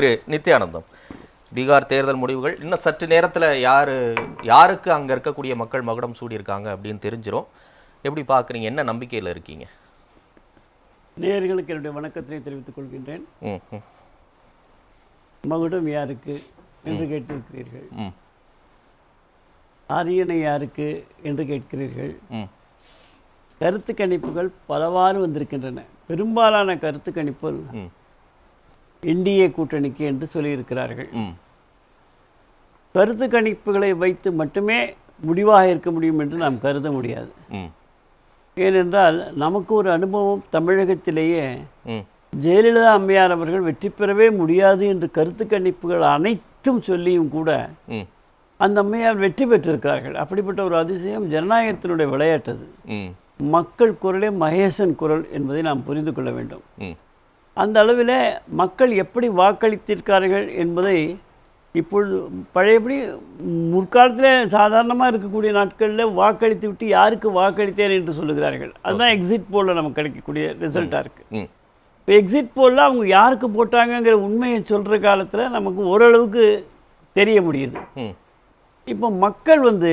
திரு நித்யானந்தம். பீகார் தேர்தல் முடிவுகள். இன்னும் சற்று நேரத்தில் யார் யாருக்கு அங்கே இருக்கக்கூடிய மக்கள் மகுடம் சூடியிருக்காங்க அப்படின்னு தெரிஞ்சிரும். எப்படி பார்க்குறீங்க என்ன நம்பிக்கையில் இருக்கீங்க? நேயர்களுக்கு என்னுடைய வணக்கத்தினை தெரிவித்துக் கொள்கின்றேன். மகுடம் யாருக்கு என்று கேட்டிருக்கிறீர்கள். அரியணை யாருக்கு என்று கேட்கிறீர்கள். கருத்து கணிப்புகள் பலவாறு வந்திருக்கின்றன. பெரும்பாலான கருத்து கணிப்புகள் என்டிஏ கூட்டணிக்கு என்று சொல்லியிருக்கிறார்கள். கருத்து கணிப்புகளை வைத்து மட்டுமே முடிவாக இருக்க முடியும் என்று நாம் கருத முடியாது. ஏனென்றால் நமக்கு ஒரு அனுபவம் தமிழகத்திலேயே ஜெயலலிதா அம்மையார் அவர்கள் வெற்றி பெறவே முடியாது என்று கருத்து கணிப்புகள் அனைத்தும் சொல்லியும் கூட அந்த அம்மையார் வெற்றி பெற்றிருக்கிறார்கள். அப்படிப்பட்ட ஒரு அதிசயம் ஜனநாயகத்தினுடைய விளையாட்டு அது ம். மக்கள் குரலே மகேசன் குரல் என்பதை நாம் புரிந்து கொள்ள வேண்டும். அந்த அளவில் மக்கள் எப்படி வாக்களித்திருக்கார்கள் என்பதை இப்பொழுது பழையபடி முற்காலத்தில் சாதாரணமாக இருக்கக்கூடிய நாட்களில் வாக்களித்து விட்டு யாருக்கு வாக்களித்தேன் என்று சொல்லுகிறார்கள்? அதுதான் எக்ஸிட் போலில் நமக்கு கிடைக்கக்கூடிய ரிசல்ட்டாக இருக்குது இப்போ எக்ஸிட் போலில் அவங்க யாருக்கு போட்டாங்கங்கிற உண்மையை சொல்கிற காலத்தில் நமக்கு ஓரளவுக்கு தெரிய முடியுது. இப்போ மக்கள் வந்து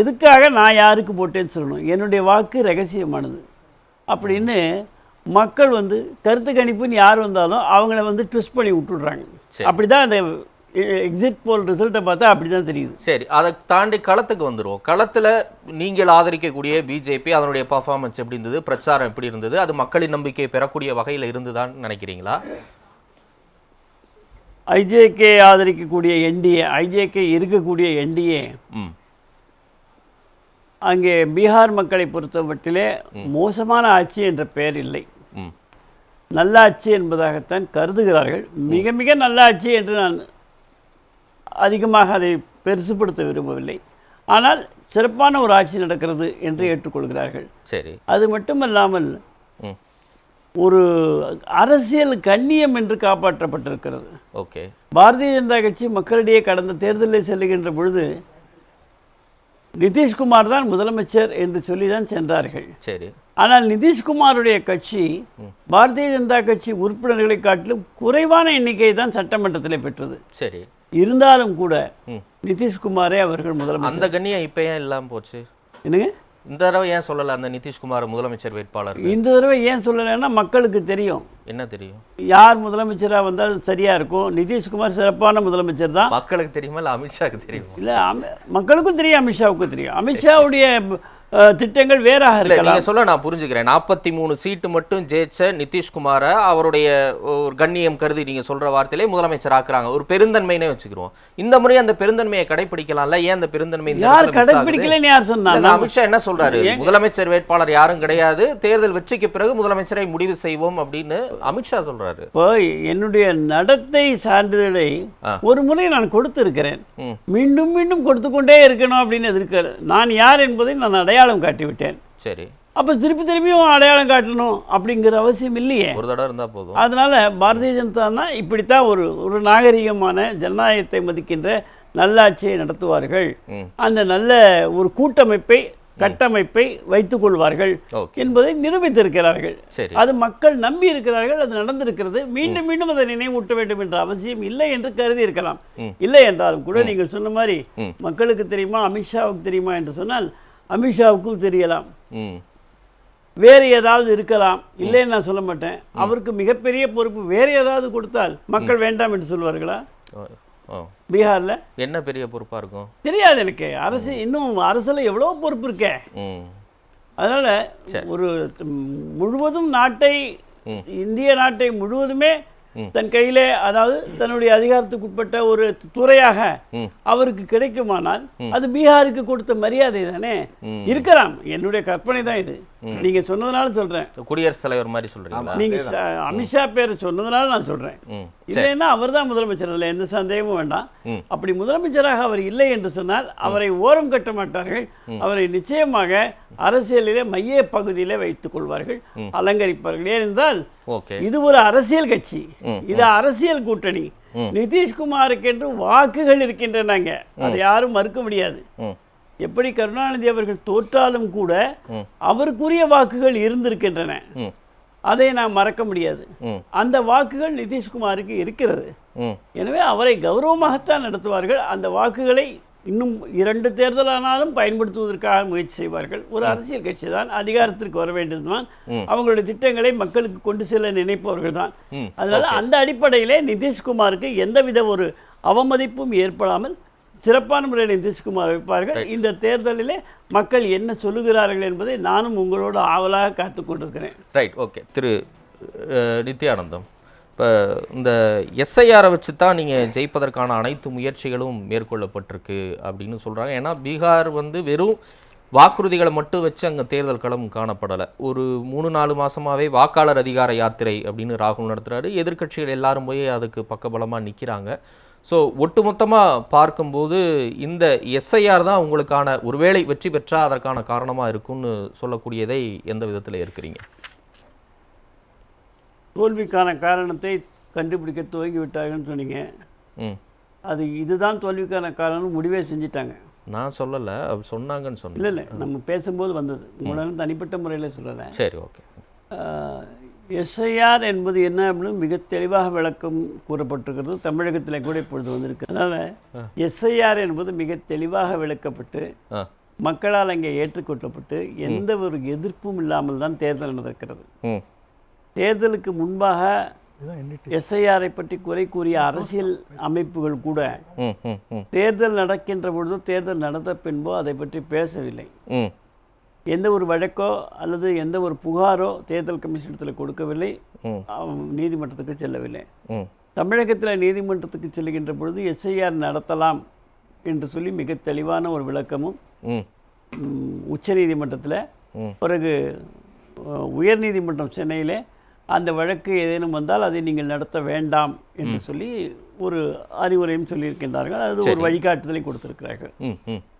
எதுக்காக நான் யாருக்கு போட்டேன்னு சொல்லணும்? என்னுடைய வாக்கு ரகசியமானது. அப்படின்னு மக்கள் வந்து கருத்து கணிப்புன்னு யார் வந்தாலும் அவங்கள வந்து ட்விஸ்ட் பண்ணி விட்டுடுறாங்க. அப்படி தான் அந்த எக்ஸிட் போல் ரிசல்ட்டை பார்த்தா அப்படி தான் தெரியுது. சரி அதை தாண்டி களத்துக்கு வந்துருவோம். களத்தில் நீங்கள் ஆதரிக்கக்கூடிய பிஜேபி அதனுடைய பர்ஃபார்மன்ஸ் எப்படி இருந்தது பிரச்சாரம் எப்படி இருந்தது அது மக்களின் நம்பிக்கையை பெறக்கூடிய வகையில் இருந்துதான்னு நினைக்கிறீங்களா? ஐஜேகே ஆதரிக்கக்கூடிய என்டிஏ ஐஜேகே இருக்கக்கூடிய என்டிஏ ம். அங்கே பீகார் மக்களை பொறுத்தமட்டிலே மோசமான ஆட்சி என்ற பெயர் இல்லை. ம். நல்ல ஆட்சி என்பதாகத்தான் கருதுகிறார்கள். மிக மிக நல்ல ஆட்சி என்று நான் அதிகமாக அதை பெருசுபடுத்த விரும்பவில்லை. ஆனால் சிறப்பான ஒரு ஆட்சி நடக்கிறது என்று ஏற்றுக்கொள்கிறார்கள். சரி. அது மட்டுமல்லாமல் ஒரு அரசியல் கண்ணியம் என்று காப்பாற்றப்பட்டிருக்கிறது. ஓகே. பாரதிய ஜனதா கட்சி மக்களிடையே கடந்த தேர்தலில் செல்லுகின்ற பொழுது நிதிஷ்குமார் தான் முதலமைச்சர் என்று சொல்லி தான் சென்றார்கள். சரி. ஆனால் நிதிஷ்குமாருடைய கட்சி பாரதிய ஜனதா கட்சி உறுப்பினர்களை காட்டிலும் குறைவான எண்ணிக்கை தான் சட்டமன்றத்தில் பெற்றது. சரி. இருந்தாலும் கூட. நிதிஷ்குமாரே அவர்கள் முதலமைச்சர். அந்த கண்ணியம் இப்போ ஏன் இல்லாமல் போச்சு? என்னங்க? இந்த தடவை ஏன் சொல்லலை அந்த நிதிஷ்குமார் முதலமைச்சர் வேட்பாளர் இந்த தடவை ஏன் சொல்லலைன்னா மக்களுக்கு தெரியும். என்ன தெரியும்? யார் முதலமைச்சராக வந்தால் சரியாக இருக்கும். நிதிஷ்குமார் சிறப்பான முதலமைச்சர் தான். மக்களுக்கு தெரியுமா இல்லை அமித்ஷாக்கு தெரியுமா? இல்லை மக்களுக்கும் தெரியும் அமித்ஷாவுக்கும் தெரியும். அமித்ஷாவுடைய திட்டங்கள் வேறாக இருக்கலாம் நீங்க சொல்ல நான் புரிஞ்சுக்கிறேன். நாற்பத்தி மூணு சீட்டு மட்டும் ஜெயிச்ச நிதிஷ்குமாரை அவருடைய ஒரு கண்ணியம் கருதி நீங்க சொல்ற வார்த்தையிலே முதலமைச்சர் ஆக்குறாங்க. ஒரு பெருந்தன்மைனே வச்சுக்கிறோம். இந்த முறை அந்த பெருந்தன்மையை கடைபிடிக்கலாம்ல ஏன் அந்த பெருந்தன்மை யார்? கடைபிடிக்கலன்னு யார் சொன்னாங்க? அமித்ஷா என்ன சொல்றாரு? முதலமைச்சர் வேட்பாளர் யாரும் கிடையாது. தேர்தல் வெற்றிக்கு பிறகு முதலமைச்சரை முடிவு செய்வோம் அப்படின்னு அமித்ஷா சொல்றாரு. இப்போ என்னுடைய நடத்தை சான்றிதழை. ஒரு முறை நான் கொடுத்திருக்கிறேன். மீண்டும் மீண்டும் கொடுத்து கொண்டே இருக்கணும் அப்படின்னு எதிர்க்க நான் யார் என்பதை நான் அடையாளம் காட்டிவிட்டேன். சரி. அப்போ திருப்பி திருப்பியும் அடையாளம் காட்டணும் அப்படிங்கிற அவசியம் இல்லையே. ஒரு தடவை இருந்தா போதும். அதனால பாரதிய ஜனதானா இப்படித்தான் ஒரு ஒரு நாகரிகமான ஜனநாயகத்தை மதிக்கின்ற நல்லாட்சியை நடத்துவார்கள். அந்த நல்ல ஒரு கூட்டமைப்பை கட்டமைப்பை வைத்துக் கொள்வார்கள் என்பதை நிரூபித்திருக்கிறார்கள். அது மக்கள் நம்பி இருக்கிறார்கள் அது நடந்திருக்கிறது. மீண்டும் மீண்டும் அதை நினைவூட்ட வேண்டும் என்ற அவசியம் இல்லை என்று கருதி இருக்கலாம். இல்லை என்றாலும் கூட நீங்கள் சொன்ன மாதிரி. மக்களுக்கு தெரியுமா அமித்ஷாவுக்கு தெரியுமா என்று சொன்னால் அமித்ஷாவுக்கும் தெரியலாம். வேறு ஏதாவது இருக்கலாம். இல்லைன்னு நான் சொல்ல மாட்டேன். அவருக்கு மிகப்பெரிய பொறுப்பு வேறு ஏதாவது கொடுத்தால் மக்கள் வேண்டாம் என்று சொல்வார்களா? பீகார்ல. என்ன பெரிய பொறுப்பா இருக்கும்? தெரியாது எனக்கு. அரசு இன்னும் அரசுல எவ்வளோ பொறுப்பு இருக்கே. அதனால ஒரு முழுவதும் நாட்டை இந்திய நாட்டை முழுவதுமே தன் கையிலே அதாவது தன்னுடைய அதிகாரத்துக்குட்பட்ட ஒரு துறையாக. அவருக்கு கிடைக்குமானால் அது பீகாருக்கு கொடுத்த மரியாதை தானே? இருக்கலாம். என்னுடைய கற்பனை தான் இது. நீங்க சொன்னதுனால சொல்றேன். குடியரசுத் தலைவர் மாதிரி சொல்றீங்களா? நீங்க அமித்ஷா பேரை சொன்னதுனால நான் சொல்றேன். இல்லைன்னா அவர் தான் முதலமைச்சர். அதில் எந்த சந்தேகமும் வேண்டாம். அப்படி முதலமைச்சராக அவர் இல்லை என்று சொன்னால் அவரை ஓரம் கட்ட மாட்டார்கள். அவரை நிச்சயமாக அரசியலிலே மைய பகுதியிலே வைத்துக் கொள்வார்கள் அலங்கரிப்பார்கள். ஏனென்றால் இது ஒரு அரசியல் கட்சி. இது அரசியல் கூட்டணி. நிதிஷ்குமாருக்கு என்று வாக்குகள் இருக்கின்றனங்க. அதை யாரும் மறுக்க முடியாது. எப்படி கருணாநிதி அவர்கள் தோற்றாலும் கூட அவருக்குரிய வாக்குகள் இருந்திருக்கின்றன. அதை நான் மறக்க முடியாது. அந்த வாக்குகள் நிதிஷ்குமாருக்கு இருக்கிறது. எனவே அவரை கௌரவமாகத்தான் நடத்துவார்கள். அந்த வாக்குகளை இன்னும் இரண்டு தேர்தல் ஆனாலும் பயன்படுத்துவதற்காக முயற்சி செய்வார்கள். ஒரு அரசியல் கட்சி தான் அதிகாரத்திற்கு வர வேண்டியதுதான். அவங்களுடைய திட்டங்களை மக்களுக்கு கொண்டு செல்ல நினைப்பவர்கள் தான். அதனால அந்த அடிப்படையிலே நிதிஷ்குமாருக்கு எந்தவித ஒரு அவமதிப்பும் ஏற்படாமல் சிறப்பான முறையில் நிதிஷ்குமார் வைப்பார்கள். இந்த தேர்தலிலே மக்கள் என்ன சொல்லுகிறார்கள் என்பதை நானும் உங்களோடு ஆவலாக காத்து கொண்டிருக்கிறேன். Right okay. திரு நித்யானந்தம். இப்போ இந்த எஸ்ஐஆரை வச்சு தான் நீங்கள் ஜெயிப்பதற்கான அனைத்து முயற்சிகளும் மேற்கொள்ளப்பட்டிருக்கு அப்படின்னு சொல்கிறாங்க ஏன்னா பீகார் வந்து வெறும் வாக்குறுதிகளை மட்டும் வச்சு அங்கே தேர்தல் களம் காணப்படலை. ஒரு மூணு நாலு மாதமாகவே வாக்காளர் அதிகார யாத்திரை அப்படின்னு ராகுல் நடத்துகிறாரு எதிர்க்கட்சிகள் எல்லாரும் போய் அதுக்கு பக்கபலமாக நிற்கிறாங்க ஸோ ஒட்டுமொத்தமாக பார்க்கும்போது இந்த எஸ்ஐஆர் தான் உங்களுக்கான ஒருவேளை வெற்றி பெற்றால் அதற்கான காரணமாக இருக்கும்னு சொல்லக்கூடியதை எந்த விதத்தில் இருக்கிறீங்க தோல்விக்கான காரணத்தை கண்டுபிடிக்க துவங்கி விட்டார்கள்னு சொன்னீங்க அது இதுதான் தோல்விக்கான காரணம் முடிவே செஞ்சிட்டாங்க. நான் சொல்லலை அவர் சொன்னாங்கன்னு சொன்னேன் இல்லை இல்லை நம்ம பேசும்போது வந்தது. உங்களால் தனிப்பட்ட முறையில் சொல்லலை சரி ஓகே. எஸ்ஐஆர் என்பது என்ன அப்படின்னு மிக தெளிவாக விளக்கம் கூறப்பட்டிருக்கிறது. தமிழகத்தில் கூட இப்பொழுது வந்திருக்கு. அதனால் எஸ்ஐஆர் என்பது மிக தெளிவாக விளக்கப்பட்டு மக்களால் அங்கே ஏற்றுக்கொள்ளப்பட்டு எந்த ஒரு எதிர்ப்பும் இல்லாமல் தான் தேர்தல் நடக்கிறது ம். தேர்தலுக்கு முன்பாக எஸ்ஐஆரை பற்றி குறை கூறிய அரசியல் அமைப்புகள் கூட தேர்தல் நடக்கின்ற பொழுதோ தேர்தல் நடந்த பின்போ அதை பற்றி பேசவில்லை. எந்த ஒரு வழக்கோ அல்லது எந்த ஒரு புகாரோ தேர்தல் கமிஷனத்தில் கொடுக்கவில்லை. நீதிமன்றத்துக்கு செல்லவில்லை. தமிழகத்தில் நீதிமன்றத்துக்கு செல்கின்ற பொழுது எஸ்ஐஆர் நடத்தலாம் என்று சொல்லி மிக தெளிவான ஒரு விளக்கமும் உச்ச நீதிமன்றத்தில். பிறகு உயர்நீதிமன்றம் சென்னையிலே அந்த வழக்கு ஏதேனும் வந்தால் அதை நீங்கள் நடத்த வேண்டாம் என்று சொல்லி ஒரு அறிவுரையும் சொல்லியிருக்கின்றார்கள். அது ஒரு வழிகாட்டுதலையும் கொடுத்திருக்கிறார்கள்.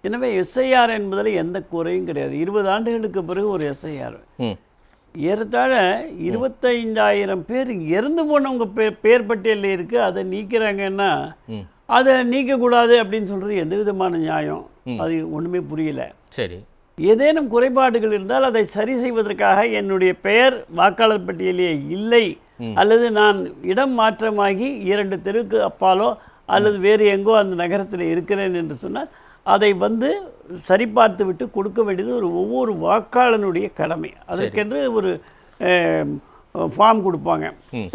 எனவே எஸ்ஐஆர் என்பதில் எந்த குறையும் கிடையாது. இருபது ஆண்டுகளுக்கு பிறகு ஒரு எஸ்ஐஆர். ஏறத்தாழ இருபத்தைந்தாயிரம் பேர் இறந்து போனவங்க பேர் பேர் பட்டியலில் இருக்குது அதை நீக்கிறாங்கன்னா. அதை நீக்கக்கூடாது அப்படின்னு சொல்கிறது எந்த விதமான நியாயம்? அது ஒன்றுமே புரியல. சரி. ஏதேனும் குறைபாடுகள் இருந்தால் அதை சரி செய்வதற்காக என்னுடைய பெயர் வாக்காளர் பட்டியலிலே இல்லை. அல்லது நான் இடம் மாற்றமாகி இரண்டு தெருவுக்கு அப்பாலோ அல்லது வேறு எங்கோ அந்த நகரத்தில் இருக்கிறேன் என்று சொன்னால் அதை வந்து சரிபார்த்து விட்டு கொடுக்க வேண்டியது ஒரு ஒவ்வொரு வாக்காளனுடைய கடமை. அதற்கென்று ஒரு ஃபார்ம் கொடுப்பாங்க.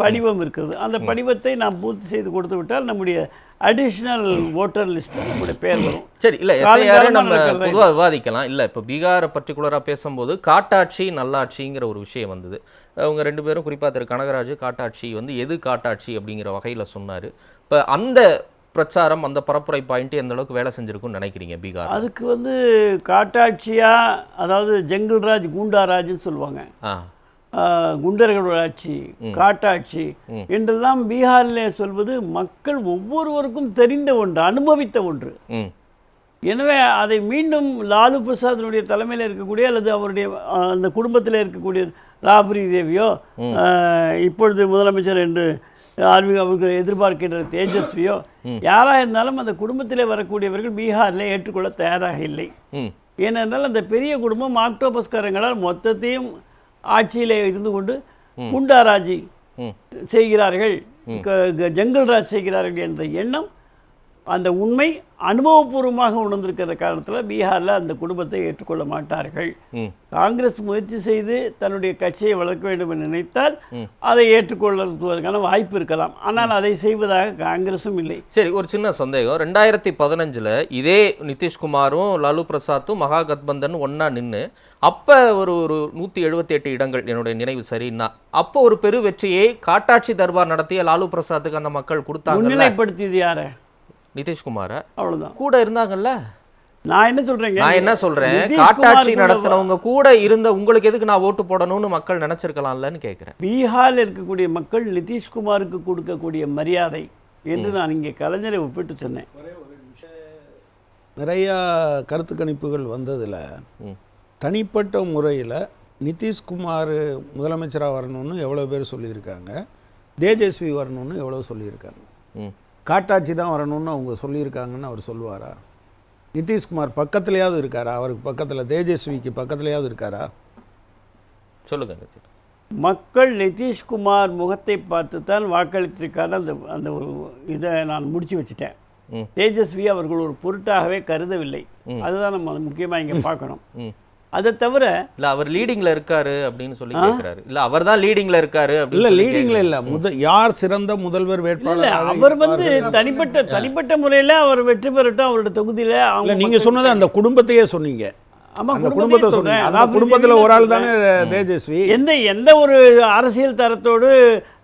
படிவம் இருக்கிறது. அந்த படிவத்தை நாம் பூர்த்தி செய்து கொடுத்து விட்டால் நம்முடைய அடிஷ்னல் ஓட்டர் லிஸ்ட் நம்முடைய பேர் வரும். சரி இல்ல எஸ்ஐஆர் நம்ம நடக்கிறது. பொதுவா விவாதிக்கலாம். இல்ல இப்ப பீகாரை பர்டிகுலரா பேசும்போது காட்டாட்சி நல்லாட்சிங்கிற ஒரு விஷயம் வந்தது. அவங்க ரெண்டு பேரும் குறிப்பா திரு. கனகராஜ் காட்டாட்சி வந்து எது காட்டாட்சி அப்படிங்கிற வகையில சொன்னாரு. இப்ப அந்த பிரச்சாரம் அந்த பரப்புரை பாயிண்ட் எந்த அளவுக்கு வேலை செஞ்சிருக்கும்னு நினைக்கிறீங்க பீகார் அதுக்கு வந்து காட்டாட்சியா அதாவது ஜங்கிள்ராஜ் கூண்டாராஜ்னு சொல்லுவாங்க. குண்டர்களோட ஆட்சி காட்டாட்சி என்றெல்லாம் பீகாரில் சொல்வது மக்கள் ஒவ்வொருவருக்கும் தெரிந்த ஒன்று அனுபவித்த ஒன்று. எனவே அதை மீண்டும் லாலு பிரசாத்தினுடைய தலைமையில் இருக்கக்கூடிய அல்லது அவருடைய அந்த குடும்பத்தில் இருக்கக்கூடிய ராபரி தேவியோ இப்பொழுது முதலமைச்சர் என்று ஆர்வி அவர்கள் எதிர்பார்க்கின்ற தேஜஸ்வியோ யாராக இருந்தாலும் அந்த குடும்பத்திலே வரக்கூடியவர்கள் பீகாரில் ஏற்றுக்கொள்ள தயாராக இல்லை. ஏனென்றால் அந்த பெரிய குடும்பம் ஆக்டோபஸ்காரங்களால் மொத்தத்தையும் ஆட்சியிலே இருந்து கொண்டு குண்டாராஜி செய்கிறார்கள் க- ஜங்கல்ராஜ் செய்கிறார்கள் என்ற எண்ணம் அந்த உண்மை அனுபவபூர்வமாக உணர்ந்திருக்கிற காரணத்தில் பீகாரில் அந்த குடும்பத்தை ஏற்றுக்கொள்ள மாட்டார்கள். காங்கிரஸ் முயற்சி செய்து தன்னுடைய கட்சியை வளர்க்க வேண்டும் என்று நினைத்தால் அதை ஏற்றுக்கொள்வதற்கான வாய்ப்பு இருக்கலாம். ஆனால் அதை செய்வதாக காங்கிரஸும் இல்லை. சரி ஒரு சின்ன சந்தேகம். ரெண்டாயிரத்தி பதினஞ்சில் இதே நிதிஷ்குமாரும் லாலு பிரசாத்தும் மகா கத்பந்தன் ஒன்றா நின்று அப்போ ஒரு ஒரு நூற்றி எழுபத்தி எட்டு இடங்கள் என்னுடைய நினைவு சரின்னா அப்போ ஒரு பெரு வெற்றியை காட்டாட்சி தர்பார் நடத்திய லாலு பிரசாத்துக்கு அந்த மக்கள் கொடுத்தாங்கல்ல? முன்னிலைப்படுத்தியது யாரை? நிதிஷ்குமாரை. அவ்வளவுதான். கூட இருந்தாங்கல்ல? நான் என்ன சொல்றேங்க? நான் என்ன சொல்றேன்? காட்டாட்சி கூட நடத்தினவங்க கூட இருந்த உங்களுக்கு எதுக்கு நான் ஓட்டு போடணும்னு மக்கள் நினைச்சிருக்கலாம்லன்னு கேட்குறேன் பீகாரில் இருக்கக்கூடிய மக்கள் நிதிஷ்குமாருக்கு கொடுக்கக்கூடிய மரியாதை என்று நான் இங்கே கலைஞரை ஒப்பிட்டு சொன்னேன். நிறையா கருத்து கணிப்புகள் வந்ததில். தனிப்பட்ட முறையில் நிதிஷ்குமார் முதலமைச்சராக வரணும்னு எவ்வளோ பேர் சொல்லியிருக்காங்க? தேஜஸ்வி வரணும்னு எவ்வளோ சொல்லியிருக்காங்க? காட்டாட்சி தான் வரணும்னு அவங்க சொல்லியிருக்காங்கன்னு அவர் சொல்லுவாரா? நிதிஷ்குமார் பக்கத்துலையாவது இருக்காரா? அவருக்கு பக்கத்தில் தேஜஸ்விக்கு பக்கத்துலையாவது இருக்காரா? சொல்லுங்க மக்கள் நிதிஷ்குமார் முகத்தை பார்த்து தான் வாக்களித்திருக்காரு. அந்த அந்த ஒரு இதை நான் முடிச்சு வச்சுட்டேன். தேஜஸ்வி அவர்கள் ஒரு பொருட்டாகவே கருதவில்லை. அதுதான் நம்ம முக்கியமாக இங்கே பார்க்கணும். அதை தவிர இல்ல அவர் லீடிங்ல இருக்காரு அப்படின்னு சொல்லி கேக்குறாரு. இல்ல அவர் தான் லீடிங்ல இருக்காரு இல்ல லீடிங்ல இல்ல. முத யார் சிறந்த முதல்வர் இல்ல வேட்பாளர் அவர் வந்து தனிப்பட்ட தனிப்பட்ட முறையில் அவர் வெற்றி பெறட்டும் அவரோட தொகுதியில் இல்ல அவங்க நீங்க சொன்னது அந்த குடும்பத்தையே சொன்னீங்க. ஆமா, அந்த குடும்பத்தையே குடும்பத்தை. சொன்னீங்க. அந்த ராகுல் குடும்பத்துல ஒரு ஆள் தான் தேஜஸ்வி? எந்த எந்த ஒரு அரசியல் தரத்தோடு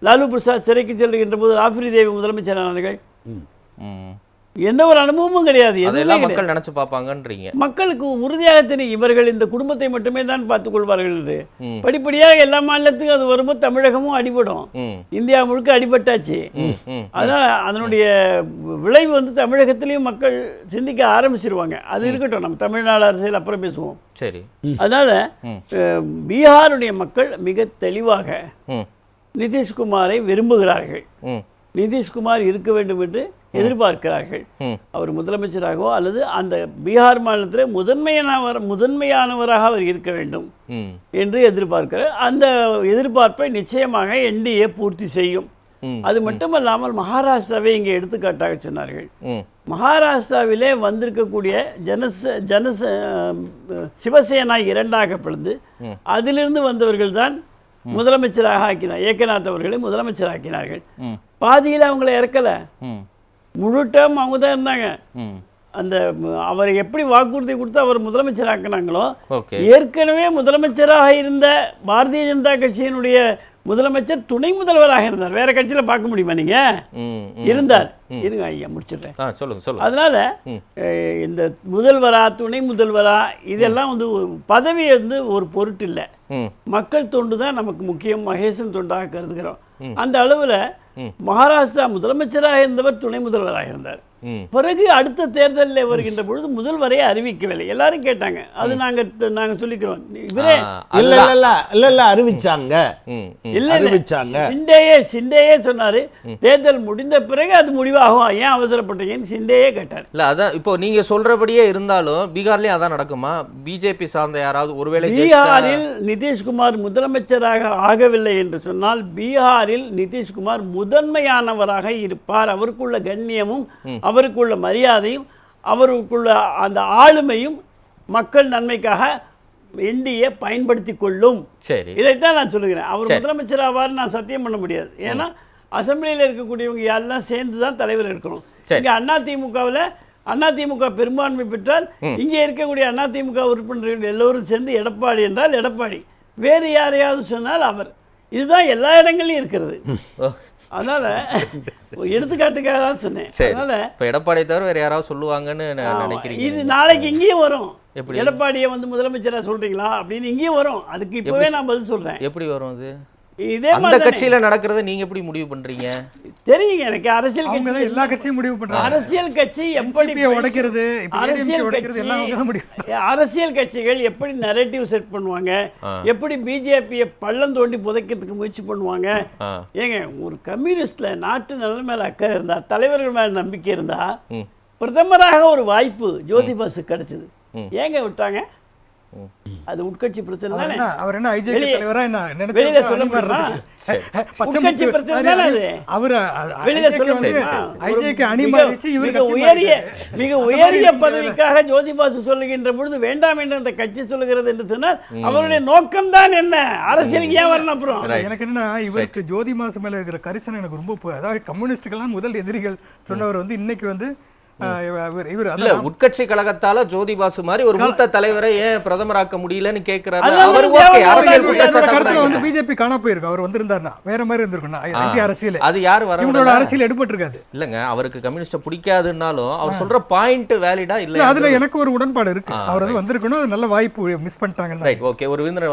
லாலு பிரசாத் சிறைக்கு செல்கின்ற போது ராஃபிரி தேவி முதலமைச்சரானார்கள்? ம். எந்த ஒரு அனுபவமும் கிடையாது அதெல்லாம். மக்கள் நினைச்சு பார்ப்பாங்கன்றீங்க. மக்களுக்கு உறுதியாக தெரியும் இவர்கள் இந்த குடும்பத்தை மட்டுமே தான் பார்த்துக் கொள்வார்கள் என்று. படிப்படியாக எல்லா மாநிலத்துக்கும் அது வரும்போது தமிழகமும் அடிபடும். இந்தியா முழுக்க அடிபட்டாச்சு. அதனால் அதனுடைய விளைவு வந்து தமிழகத்திலையும் மக்கள் சிந்திக்க ஆரம்பிச்சிருவாங்க. அது இருக்கட்டும் நம்ம தமிழ்நாடு அரசியல் அப்புறம் பேசுவோம். சரி. அதனால் பீகாருடைய மக்கள் மிக தெளிவாக நிதிஷ்குமாரை விரும்புகிறார்கள். நிதிஷ்குமார் இருக்க வேண்டும் என்று எதிர்பார்க்கிறார்கள். அவர் முதலமைச்சராகவோ அல்லது அந்த பீகார் மாநிலத்தில் முதன்மையானவர் முதன்மையானவராக அவர் இருக்க வேண்டும் என்று எதிர்பார்க்கிறார். அந்த எதிர்பார்ப்பை நிச்சயமாக என்டிஏ பூர்த்தி செய்யும். அது மட்டுமல்லாமல் மகாராஷ்டிராவை இங்கே எடுத்துக்காட்டாக சொன்னார்கள். மகாராஷ்டிராவிலே வந்திருக்கக்கூடிய ஜனச ஜனச சிவசேனா இரண்டாக பிளந்து அதிலிருந்து வந்தவர்கள் தான் முதலமைச்சராக ஆக்கினார் ஏக்கநாத் அவர்களை முதலமைச்சராக்கினார்கள். ம். பாதியில் அவங்கள இறக்கலை. முழு டேர்ம் அவங்க தான் இருந்தாங்க அந்த அவரை எப்படி வாக்குறுதி கொடுத்து அவர் முதலமைச்சராக்குனாங்களோ ஓகே. ஏற்கனவே முதலமைச்சராக இருந்த பாரதிய ஜனதா கட்சியினுடைய முதலமைச்சர் துணை முதல்வராக இருந்தார். வேற கட்சியில் பார்க்க முடியுமா நீங்க. இருந்தார். இருங்க ஐயா முடிச்சிடுறேன். சொல்லுங்க சொல்லுங்க. அதனால இந்த முதல்வரா துணை முதல்வரா இதெல்லாம் வந்து பதவி வந்து ஒரு பொருட்டு இல்லை. மக்கள் தொண்டு தான் நமக்கு முக்கியம். மகேசன் தொண்டாக கருதுகிறோம். அந்த அளவில் மகாராஷ்டிரா முதலமைச்சராக இருந்தவர் துணை முதல்வராக இருந்தார். பிறகு அடுத்த தேர்தலில் வருகின்ற பொழுது முதல்வரை அறிவிக்கவில்லை. எல்லாரும் கேட்டாங்க. அது நாங்க நாங்க சொல்லிக்கிறோம். இவரே இல்ல இல்ல இல்ல இல்ல இல்ல அறிவிச்சாங்க. இல்ல அறிவிச்சாங்க. சிண்டேயே சிண்டேயே சொன்னாரு. தேர்தல் முடிந்த பிறகு அது முடிவாகும். ஏன் அவசரப்பட்டீங்கன்னு சிண்டேயே கேட்டார். இல்ல அதான் இப்போ நீங்க சொல்றபடியே இருந்தாலும் பீகார்லயும் அதான் நடக்குமா? பிஜேபி சார்ந்த யாராவது ஒருவேளை பீகாரில் நிதிஷ்குமார் முதலமைச்சராக ஆகவில்லை என்று சொன்னால் பீகாரில் நிதிஷ்குமார் முதன்மையானவராக இருப்பார். அவருக்குள்ள கண்ணியமும் அவருக்குள்ள மரியாதையும் அவருக்குள்ள அந்த ஆளுமையும் மக்கள் நன்மைக்காக என்டிஏ பயன்படுத்தி கொள்ளும். சரி. இதைத்தான் நான் சொல்லுகிறேன். அவர் சரி. முதலமைச்சர் ஆவார்னு நான் சத்தியம் பண்ண முடியாது. ஏன்னா அசெம்பிளியில் இருக்கக்கூடியவங்க எல்லாம் சேர்ந்து தான் தலைவர் இருக்கணும். இங்கே அண்ணா திமுகவில் அண்ணா திமுக பெரும்பான்மை பெற்றால் இங்கே இருக்கக்கூடிய அண்ணா திமுக உறுப்பினர்கள் எல்லோரும் சேர்ந்து எடப்பாடி என்றால் எடப்பாடி. வேறு யாரையாவது சொன்னால் அவர். இதுதான் எல்லா இடங்களையும் இருக்கிறது. அதனால எடுத்துக்காட்டுக்காக தான் சொன்னேன். அதனால இப்போ எடப்பாடியை தவிர வேற யாராவது சொல்லுவாங்கன்னு நான் நினைக்கிறீங்க? இது நாளைக்கு இங்கேயும் வரும். எப்படி? எடப்பாடியை வந்து முதலமைச்சரா சொல்றீங்களா அப்படின்னு இங்கேயும் வரும். அதுக்கு இப்பவே நான் பதில் சொல்றேன். எப்படி வரும் அது? இதே அந்த. கட்சியில நடக்கிறத நீங்க எப்படி முடிவு பண்றீங்க? தெரியுங்க எனக்கு அரசியல் கட்சி தான் எல்லா கட்சியும் முடிவு பண்றாங்க. அரசியல் கட்சி எப்படி உடைக்கிறது அரசியல் கட்சி அரசியல் கட்சிகள் எப்படி நரேட்டிவ் செட் பண்ணுவாங்க? எப்படி பிஜேபியை பள்ளம் தோண்டி புதைக்கிறதுக்கு முயற்சி பண்ணுவாங்க? ஏங்க ஒரு கம்யூனிஸ்ட்ல நாட்டு நலன் மேல அக்கறை இருந்தா தலைவர்கள் மேல நம்பிக்கை இருந்தா. பிரதமராக ஒரு வாய்ப்பு ஜோதி பாசு கிடைச்சது. ஏங்க விட்டாங்க? அது உட்கட்சி பிரச்சனை அவர் தானே? என்ன அவர் என்ன வெளியே- தலைவரா என்ன வெளியில சொல்ல உட்கட்சி பிரச்சனை தானே அது? அவரு வெளியில சொல்ல வந்து முடியுமா? ஐஜேகே அணி மாறிச்சு உயரிய. மிக உயரிய பதவிக்காக ஜோதிபாசு சொல்லுகின்ற பொழுது வேண்டாம் என்று அந்த கட்சி சொல்லுகிறது என்று சொன்னால் அவருடைய நோக்கம் தான் என்ன அரசியலுக்கு ஏன் வரணும் அப்புறம்? எனக்கு என்னன்னா இவருக்கு ஜோதி மாசு மேல இருக்கிற கரிசனம் எனக்கு ரொம்ப அதாவது கம்யூனிஸ்டுகள்லாம் முதல் எதிரிகள் சொன்னவர் வந்து இன்னைக்கு வந்து இல்ல உட்கட்சி கழகத்தால ஜோதி பாசு மாதிரி ஒரு மூத்த தலைவரை ஏன் பிரதமராக்க முடியலன்னு கேக்குறாரு? அவர் ஓகே அரசியல் குற்றச்சாட்டு வந்து பிஜேபி காணா போயிருக்கு. அவர் வந்திருந்தாருன்னா வேற மாதிரி இருந்திருக்கும் அரசியல். அது யார் வர இவங்களோட? அரசியல் எடுபட்டிருக்காது. இல்லங்க அவருக்கு கம்யூனிஸ்ட பிடிக்காதுன்னாலும் அவர் சொல்ற பாயிண்ட் வேலிடா இல்ல அதுல எனக்கு ஒரு உடன்பாடு இருக்கு. அவர் வந்து வந்திருக்கணும் நல்ல வாய்ப்பு மிஸ் பண்ணிட்டாங்கன்னு ரைட் ஓகே ஒரு விருந்தினர்